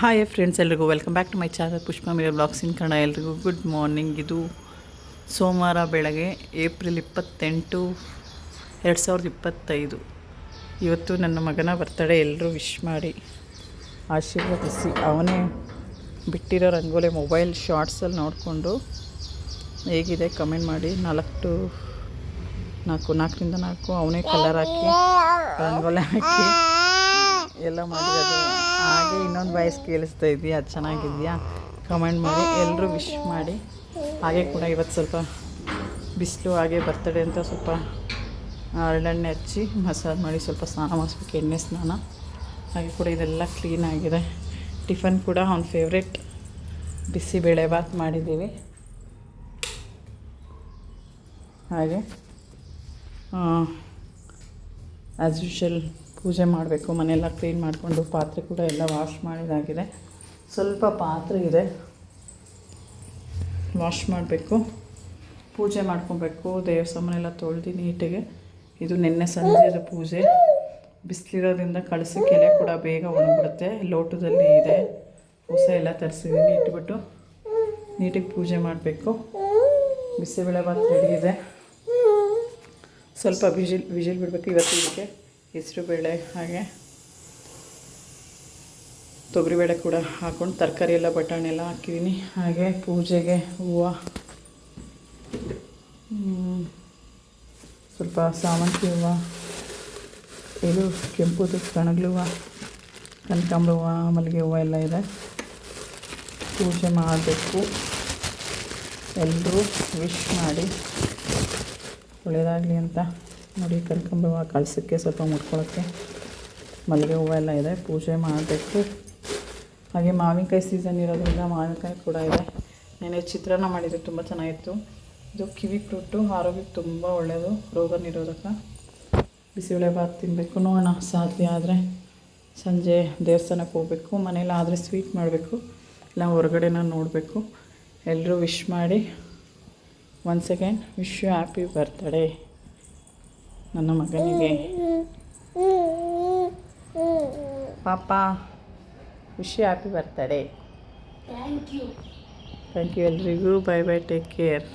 Hi friends ಎಲ್ರಿಗೂ welcome back to my channel Pushpa media blogs in Kannada ಎಲ್ರಿಗೂ good morning ಇದು ಸೋಮವಾರ ಬೆಳಗ್ಗೆ ಏಪ್ರಿಲ್ ಇಪ್ಪತ್ತೆಂಟು, ಎರಡು ಸಾವಿರದ ಇಪ್ಪತ್ತೈದು. ಇವತ್ತು ನನ್ನ ಮಗನ ಬರ್ತಡೇ ಎಲ್ಲರೂ ವಿಶ್ ಮಾಡಿ ಆಶೀರ್ವದಿಸಿ. ಅವನೇ ಬಿಟ್ಟಿರೋ ರಂಗೋಲಿ ಮೊಬೈಲ್ ಶಾರ್ಟ್ಸಲ್ಲಿ ನೋಡಿಕೊಂಡು ಹೇಗಿದೆ ಕಮೆಂಟ್ ಮಾಡಿ. ನಾಲ್ಕು ಟು ನಾಲ್ಕು, ನಾಲ್ಕರಿಂದ ನಾಲ್ಕು, ಅವನೇ ಕಲರ್ ಹಾಕಿ ರಂಗೋಲೆ ಹಾಕಿ. ಎಲ್ಲ ಮಾಡಿರೋದು. ಹಾಗೆ ಇನ್ನೊಂದು ವಾಯ್ಸ್ ಕೇಳಿಸ್ತಾ ಇದೆಯಾ ಅದು ಚೆನ್ನಾಗಿದೆಯಾ ಕಮೆಂಟ್ ಮಾಡಿ. ಎಲ್ಲರೂ ವಿಶ್ ಮಾಡಿ. ಹಾಗೆ ಕೂಡ ಇವತ್ತು ಸ್ವಲ್ಪ ಬಿಸಿಲು, ಹಾಗೆ ಬರ್ತಡೆ ಅಂತ ಸ್ವಲ್ಪ ಹರಳೆಣ್ಣೆ ಹಚ್ಚಿ ಮಸಾಜ್ ಮಾಡಿ ಸ್ವಲ್ಪ ಸ್ನಾನ ಮಾಡಿಸ್ಬೇಕು, ಎಣ್ಣೆ ಸ್ನಾನ. ಹಾಗೆ ಕೂಡ ಇದೆಲ್ಲ ಕ್ಲೀನ್ ಆಗಿದೆ. ಟಿಫನ್ ಕೂಡ ಅವ್ನ ಫೇವ್ರೆಟ್ ಬಿಸಿಬೇಳೆ ಬಾತ್ ಮಾಡಿದ್ದೀವಿ. ಹಾಗೆ ಆ್ಯಸ್ ಯೂಶಲ್ ಪೂಜೆ ಮಾಡಬೇಕು, ಮನೆಯೆಲ್ಲ ಕ್ಲೀನ್ ಮಾಡಿಕೊಂಡು ಪಾತ್ರೆ ಕೂಡ ಎಲ್ಲ ವಾಶ್ ಮಾಡಿದಾಗಿದೆ. ಸ್ವಲ್ಪ ಪಾತ್ರೆ ಇದೆ. ವಾಶ್ ಮಾಡಬೇಕು. ಪೂಜೆ ಮಾಡ್ಕೊಬೇಕು. ದೇವ್ರ ಸಾಮಾನೆಲ್ಲ ತೊಳೆದು ನೀಟಿಗೆ. ಇದು ನಿನ್ನೆ ಸಂಜೆದ ಪೂಜೆ. ಬಿಸಿಲಿರೋದ್ರಿಂದ ಕಳಿಸಿ ಕೆಲೆ ಕೂಡ ಬೇಗ ಒಣಗಿಬಿಡುತ್ತೆ. ಲೋಟದಲ್ಲಿ ಇದೆ. ಹೊಸ ಎಲ್ಲ ತರಿಸಿದ್ದೀನಿ ಇಟ್ಬಿಟ್ಟು ನೀಟಿಗೆ ಪೂಜೆ ಮಾಡಬೇಕು. ಬಿಸಿಬೇಳೆ ಬಾತ್ ರೆಡಿ ಇದೆ. ಸ್ವಲ್ಪ ವಿಜಿಲ್ ವಿಜಿಲ್ ಬಿಡಬೇಕು ಇವತ್ತು ಇದಕ್ಕೆ. ಹೆಸರುಬೇಳೆ ಹಾಗೆ. ತೊಗರಿಬೇಳೆ ಕೂಡ ಹಾಕ್ಕೊಂಡು ತರಕಾರಿ ಎಲ್ಲ, ಬಟಾಣಿ ಎಲ್ಲ ಹಾಕಿದ್ದೀನಿ. ಹಾಗೆ ಪೂಜೆಗೆ ಹೂವು. ಸ್ವಲ್ಪ ಸಾವಂತಿಗೆ ಹೂವು. ಇದು ಕೆಂಪುದು ಕಣಗ್ಲು ಹೂವು. ಕನಕಾಂಬ್ರ ಹೂವು, ಮಲ್ಲಿಗೆ ಹೂವು ಎಲ್ಲ ಇದೆ. ಪೂಜೆ ಮಾಡಬೇಕು. ಎಲ್ಲರೂ ವಿಶ್ ಮಾಡಿ ಒಳ್ಳೆಯದಾಗಲಿ ಅಂತ. ನೋಡಿ ಕನಕಾಂಬರ ಕಳ್ಸೋಕ್ಕೆ ಸ್ವಲ್ಪ ಮುಟ್ಕೊಳ್ಳೋಕ್ಕೆ ಮಲ್ಲಿಗೆ ಹೂವು ಎಲ್ಲ ಇದೆ, ಪೂಜೆ ಮಾಡಬೇಕು. ಹಾಗೆ ಮಾವಿನಕಾಯಿ ಸೀಸನ್ ಇರೋದ್ರಿಂದ ಮಾವಿನಕಾಯಿ ಕೂಡ ಇದೆ. ನೆನೆ ಚಿತ್ರಾನ್ನ ಮಾಡಿದರೆ ತುಂಬ ಚೆನ್ನಾಗಿತ್ತು. ಇದು ಕಿವಿ ಫ್ರೂಟು, ಆರೋಗ್ಯಕ್ಕೆ ತುಂಬ ಒಳ್ಳೆಯದು ರೋಗ ನಿರೋಧಕ. ಬಿಸಿಬೇಳೆ ಭಾತ್ ತಿನ್ನಬೇಕು ನೋಡೋಣ, ಸಾಧ್ಯ ಆದರೆ. ಸಂಜೆ ದೇವಸ್ಥಾನಕ್ಕೆ ಹೋಗಬೇಕು, ಮನೇಲಿ ಆದರೆ ಸ್ವೀಟ್ ಮಾಡಬೇಕು. ಇಲ್ಲ, ಹೊರಗಡೆನ ನೋಡಬೇಕು. ಎಲ್ಲರೂ ವಿಶ್ ಮಾಡಿ. One second wish you happy birthday ನನ್ನ ಮಗನಿಗೆ. ಪಾಪ you happy birthday thank you thank you ಎಲ್ರಿಗೂ. Bye bye take care